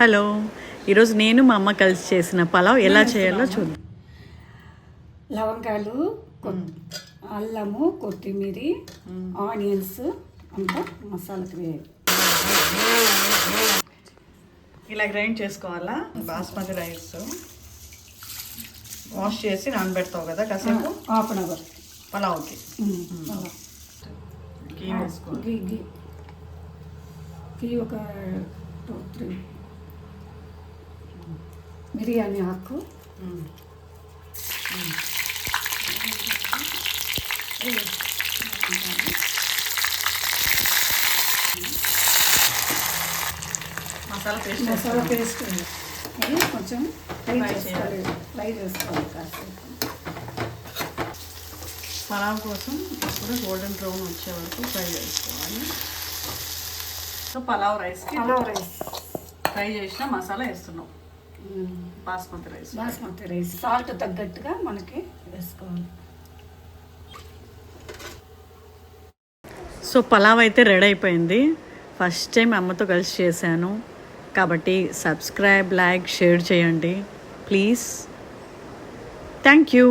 Hello. ఈరోజు నేను మా అమ్మ కలిసి చేసిన పలావ్ ఎలా చేయాలో చూద్దాం. లవంగాలు అల్లము కొత్తిమీర ఆనియన్స్ అంతా మసాలాకి వేయాలి. ఇలా గ్రైండ్ చేసుకోవాలా? బాస్మతి రైస్. వాష్ చేసి నానబెడతావు కదా కాసేపు? Half an hour. పలావ్కి. గీ వేసుకో గీ ఒక టూ త్రీ. బిర్యానీ ఆకు. మసాలా పేస్ట్ మసాలా పేస్ట్ ఇది కొంచెం ఫ్రై చేసుకోవాలి. ఫ్రై చేసుకోవాలి కాసేపు. పలావ్ కోసం ఇప్పుడు గోల్డెన్ బ్రౌన్ వచ్చే వరకు ఫ్రై చేసుకోవాలి. సో పలావ్ రైస్కి పలావ్ రైస్ ఫ్రై చేసిన మసాలా వేస్తున్నాం. Basmati rice basmati rice. Salt తగ్గట్టుగా మనకి వేసుకోవాలి. సో పలావ్ అయితే రెడీ అయిపోయింది. ఫస్ట్ టైం అమ్మతో కలిసి చేశాను. కాబట్టి సబ్స్క్రైబ్ లైక్ షేర్ చేయండి. Please thank you